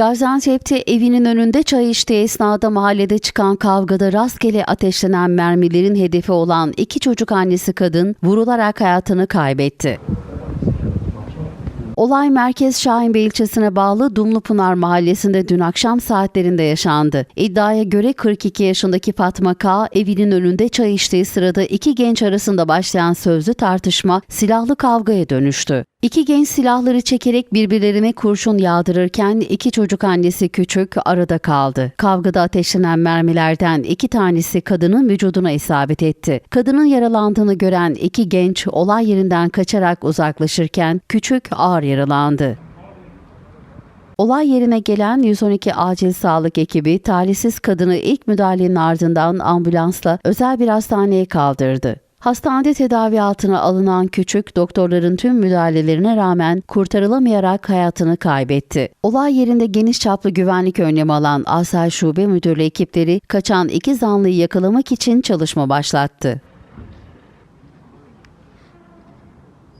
Gaziantep'te evinin önünde çay içtiği esnada mahallede çıkan kavgada rastgele ateşlenen mermilerin hedefi olan iki çocuk annesi kadın vurularak hayatını kaybetti. Olay Merkez Şahinbey ilçesine bağlı Dumlupınar mahallesinde dün akşam saatlerinde yaşandı. İddiaya göre 42 yaşındaki Fatma K. evinin önünde çay içtiği sırada iki genç arasında başlayan sözlü tartışma silahlı kavgaya dönüştü. İki genç silahları çekerek birbirlerine kurşun yağdırırken iki çocuk annesi küçük arada kaldı. Kavgada ateşlenen mermilerden iki tanesi kadının vücuduna isabet etti. Kadının yaralandığını gören iki genç olay yerinden kaçarak uzaklaşırken küçük ağır yaralandı. Olay yerine gelen 112 acil sağlık ekibi talihsiz kadını ilk müdahalenin ardından ambulansla özel bir hastaneye kaldırdı. Hastanede tedavi altına alınan küçük doktorların tüm müdahalelerine rağmen kurtarılamayarak hayatını kaybetti. Olay yerinde geniş çaplı güvenlik önlemi alan Asay Şube Müdürlüğü ekipleri kaçan iki zanlıyı yakalamak için çalışma başlattı.